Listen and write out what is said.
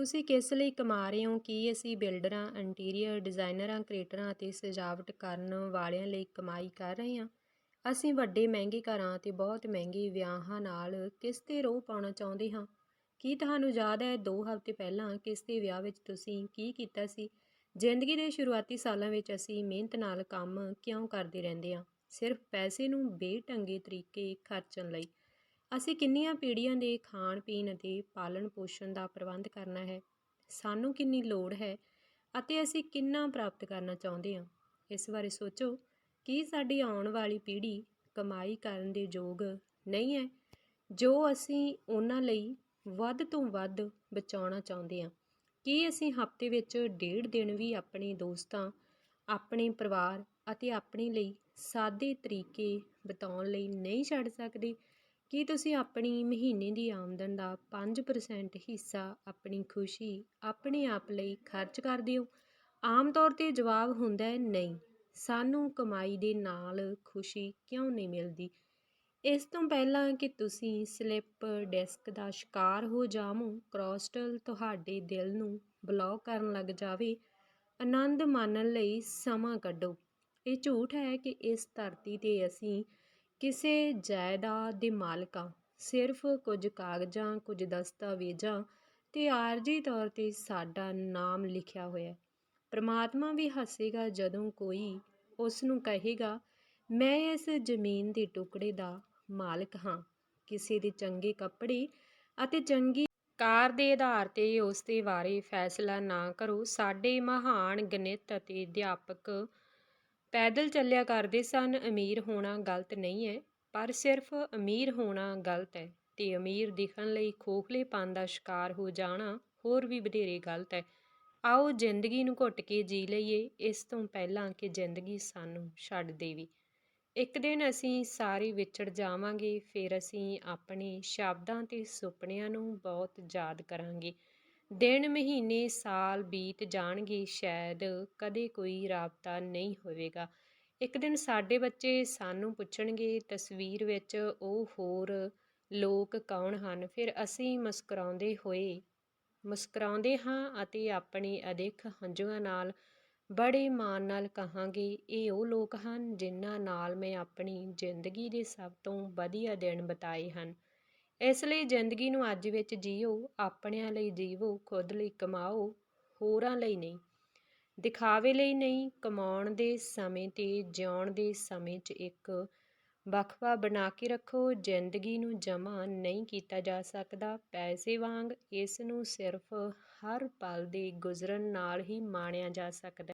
ਤੁਸੀਂ ਕਿਸ ਲਈ ਕਮਾ ਰਹੇ ਹੋ? ਕੀ ਅਸੀਂ ਬਿਲਡਰਾਂ, ਇੰਟੀਰੀਅਰ ਡਿਜ਼ਾਈਨਰਾਂ, ਕ੍ਰੀਏਟਰਾਂ ਅਤੇ ਸਜਾਵਟ ਕਰਨ ਵਾਲਿਆਂ ਲਈ ਕਮਾਈ ਕਰ ਰਹੇ ਹਾਂ? ਅਸੀਂ ਵੱਡੇ ਮਹਿੰਗੇ ਘਰਾਂ ਅਤੇ ਬਹੁਤ ਮਹਿੰਗੇ ਵਿਆਹਾਂ ਨਾਲ ਕਿਸ 'ਤੇ ਰੋਹ ਪਾਉਣਾ ਚਾਹੁੰਦੇ ਹਾਂ? ਕੀ ਤੁਹਾਨੂੰ ਯਾਦ ਹੈ ਦੋ ਹਫ਼ਤੇ ਪਹਿਲਾਂ ਕਿਸ ਦੇ ਵਿਆਹ ਵਿੱਚ ਤੁਸੀਂ ਕੀ ਕੀਤਾ ਸੀ? ਜ਼ਿੰਦਗੀ ਦੇ ਸ਼ੁਰੂਆਤੀ ਸਾਲਾਂ ਵਿੱਚ ਅਸੀਂ ਮਿਹਨਤ ਨਾਲ ਕੰਮ ਕਿਉਂ ਕਰਦੇ ਰਹਿੰਦੇ ਹਾਂ? ਸਿਰਫ ਪੈਸੇ ਨੂੰ ਬੇਢੰਗੇ ਤਰੀਕੇ ਖਰਚਣ ਲਈ ਅਸੀਂ ਕਿੰਨੀਆਂ ਪੀੜ੍ਹੀਆਂ ਦੇ ਖਾਣ ਪੀਣ ਅਤੇ ਪਾਲਣ ਪੋਸ਼ਣ ਦਾ ਪ੍ਰਬੰਧ ਕਰਨਾ ਹੈ? ਸਾਨੂੰ ਕਿੰਨੀ ਲੋੜ ਹੈ ਅਤੇ ਅਸੀਂ ਕਿੰਨਾ ਪ੍ਰਾਪਤ ਕਰਨਾ ਚਾਹੁੰਦੇ ਹਾਂ? ਇਸ ਬਾਰੇ ਸੋਚੋ ਕੀ ਸਾਡੀ ਆਉਣ ਵਾਲੀ ਪੀੜ੍ਹੀ ਕਮਾਈ ਕਰਨ ਦੇ ਯੋਗ ਨਹੀਂ ਹੈ, ਜੋ ਅਸੀਂ ਉਹਨਾਂ ਲਈ ਵੱਧ ਤੋਂ ਵੱਧ ਬਚਾਉਣਾ ਚਾਹੁੰਦੇ ਹਾਂ। ਕੀ ਅਸੀਂ ਹਫ਼ਤੇ ਵਿੱਚ ਡੇਢ ਦਿਨ ਵੀ ਆਪਣੇ ਦੋਸਤਾਂ, ਆਪਣੇ ਪਰਿਵਾਰ ਅਤੇ ਆਪਣੇ ਲਈ ਸਾਦੇ ਤਰੀਕੇ ਬਿਤਾਉਣ ਲਈ ਨਹੀਂ ਛੱਡ ਸਕਦੇ? ਕੀ ਤੁਸੀਂ ਆਪਣੀ ਮਹੀਨੇ ਦੀ ਆਮਦਨ ਦਾ 5% ਹਿੱਸਾ ਆਪਣੀ ਖੁਸ਼ੀ ਆਪਣੇ ਆਪ ਲਈ ਖਰਚ ਕਰਦੇ ਹੋ ਆਮ ਤੌਰ 'ਤੇ ਜਵਾਬ ਹੁੰਦਾ ਹੈ ਨਹੀਂ। ਸਾਨੂੰ ਕਮਾਈ ਦੇ ਨਾਲ ਖੁਸ਼ੀ ਕਿਉਂ ਨਹੀਂ ਮਿਲਦੀ? ਇਸ ਤੋਂ ਪਹਿਲਾਂ ਕਿ ਤੁਸੀਂ ਸਲਿੱਪ ਡੈਸਕ ਦਾ ਸ਼ਿਕਾਰ ਹੋ ਜਾਵੋ, ਕ੍ਰੋਸਟਲ ਤੁਹਾਡੇ ਦਿਲ ਨੂੰ ਬਲੌਕ ਕਰਨ ਲੱਗ ਜਾਵੇ। ਆਨੰਦ ਮਾਣਨ ਲਈ ਸਮਾਂ ਕੱਢੋ। ਇਹ ਝੂਠ ਹੈ ਕਿ ਇਸ ਧਰਤੀ 'ਤੇ ਅਸੀਂ ਕਿਸੇ ਜਾਇਦਾਦ ਦੇ ਮਾਲਕਾਂ ਸਿਰਫ ਕੁਝ ਕਾਗਜ਼ਾਂ, ਕੁਝ ਦਸਤਾਵੇਜ਼ਾਂ ਤੇ ਆਰਜੀ ਤੌਰ 'ਤੇ ਸਾਡਾ ਨਾਮ ਲਿਖਿਆ ਹੋਇਆ। ਹੈ ਪ੍ਰਮਾਤਮਾ ਵੀ ਹੱਸੇਗਾ ਜਦੋਂ ਕੋਈ ਉਸ ਨੂੰ ਕਹੇਗਾ, ਮੈਂ ਇਸ ਜ਼ਮੀਨ ਦੇ ਟੁਕੜੇ ਦਾ ਮਾਲਕ ਹਾਂ। ਕਿਸੇ ਦੇ ਚੰਗੇ ਕੱਪੜੇ ਅਤੇ ਚੰਗੀ ਕਾਰ ਦੇ ਆਧਾਰ ਤੇ ਉਸ ਦੇ ਬਾਰੇ ਫੈਸਲਾ ਨਾ ਕਰੋ। ਸਾਡੇ ਮਹਾਨ ਗਣਿਤ ਅਤੇ ਅਧਿਆਪਕ ਪੈਦਲ ਚੱਲਿਆ ਕਰਦੇ ਸਨ, ਅਮੀਰ ਹੋਣਾ ਗਲਤ ਨਹੀਂ ਹੈ, ਪਰ ਸਿਰਫ ਅਮੀਰ ਹੋਣਾ ਗਲਤ ਹੈ ਤੇ ਅਮੀਰ ਦਿਖਣ ਲਈ ਖੋਖਲੇਪਨ ਦਾ ਸ਼ਿਕਾਰ ਹੋ ਜਾਣਾ ਹੋਰ ਵੀ ਵਧੇਰੇ ਗਲਤ ਹੈ। ਆਓ ਜ਼ਿੰਦਗੀ ਨੂੰ ਘੁੱਟ ਕੇ ਜੀ ਲਈਏ, ਇਸ ਤੋਂ ਪਹਿਲਾਂ ਕਿ ਜ਼ਿੰਦਗੀ ਸਾਨੂੰ ਛੱਡ ਦੇਵੇ। ਇੱਕ ਦਿਨ ਅਸੀਂ ਸਾਰੇ ਵਿਛੜ ਜਾਵਾਂਗੇ, ਫਿਰ ਅਸੀਂ ਆਪਣੇ ਸ਼ਬਦਾਂ ਤੇ ਸੁਪਨਿਆਂ ਨੂੰ ਬਹੁਤ ਯਾਦ ਕਰਾਂਗੇ। ਦਿਨ, ਮਹੀਨੇ, ਸਾਲ ਬੀਤ ਜਾਣਗੇ ਸ਼ਾਇਦ, ਕਦੇ ਕੋਈ ਰਾਬਤਾ ਨਹੀਂ ਹੋਵੇਗਾ। ਇੱਕ ਦਿਨ ਸਾਡੇ ਬੱਚੇ ਸਾਨੂੰ ਪੁੱਛਣਗੇ, ਤਸਵੀਰ ਵਿੱਚ ਉਹ ਹੋਰ ਲੋਕ ਕੌਣ ਹਨ? ਫਿਰ ਅਸੀਂ ਮੁਸਕਰਾਉਂਦੇ ਹੋਏ, ਮੁਸਕਰਾਉਂਦੇ ਹਾਂ ਅਤੇ ਆਪਣੇ ਅਦਿੱਖ ਹੰਝੂਆਂ ਨਾਲ ਬੜੇ ਮਾਣ ਨਾਲ ਕਹਾਂਗੇ, ਇਹ ਉਹ ਲੋਕ ਹਨ ਜਿਨ੍ਹਾਂ ਨਾਲ ਮੈਂ ਆਪਣੀ ਜ਼ਿੰਦਗੀ ਦੇ ਸਭ ਤੋਂ ਵਧੀਆ ਦਿਨ ਬਿਤਾਏ ਹਨ। ਇਸ ਲਈ ਜ਼ਿੰਦਗੀ ਨੂੰ ਅੱਜ ਵਿੱਚ ਜੀਓ, ਆਪਣਿਆਂ ਲਈ ਜੀਵੋ, ਖੁਦ ਲਈ ਕਮਾਓ, ਹੋਰਾਂ ਲਈ ਨਹੀਂ। ਦਿਖਾਵੇ ਲਈ ਨਹੀਂ, ਕਮਾਉਣ ਦੇ ਸਮੇਂ ਤੇ ਜਿਉਣ ਦੇ ਸਮੇਂ 'ਚ ਇੱਕ ਵਕਫਾ ਬਣਾ ਕੇ ਰੱਖੋ। ਜ਼ਿੰਦਗੀ ਨੂੰ ਜਮ੍ਹਾਂ ਨਹੀਂ ਕੀਤਾ ਜਾ ਸਕਦਾ। ਪੈਸੇ ਵਾਂਗ ਇਸ ਨੂੰ ਸਿਰਫ ਹਰ ਪਲ ਦੇ ਗੁਜ਼ਰਨ ਨਾਲ ਹੀ ਮਾਣਿਆ ਜਾ ਸਕਦਾ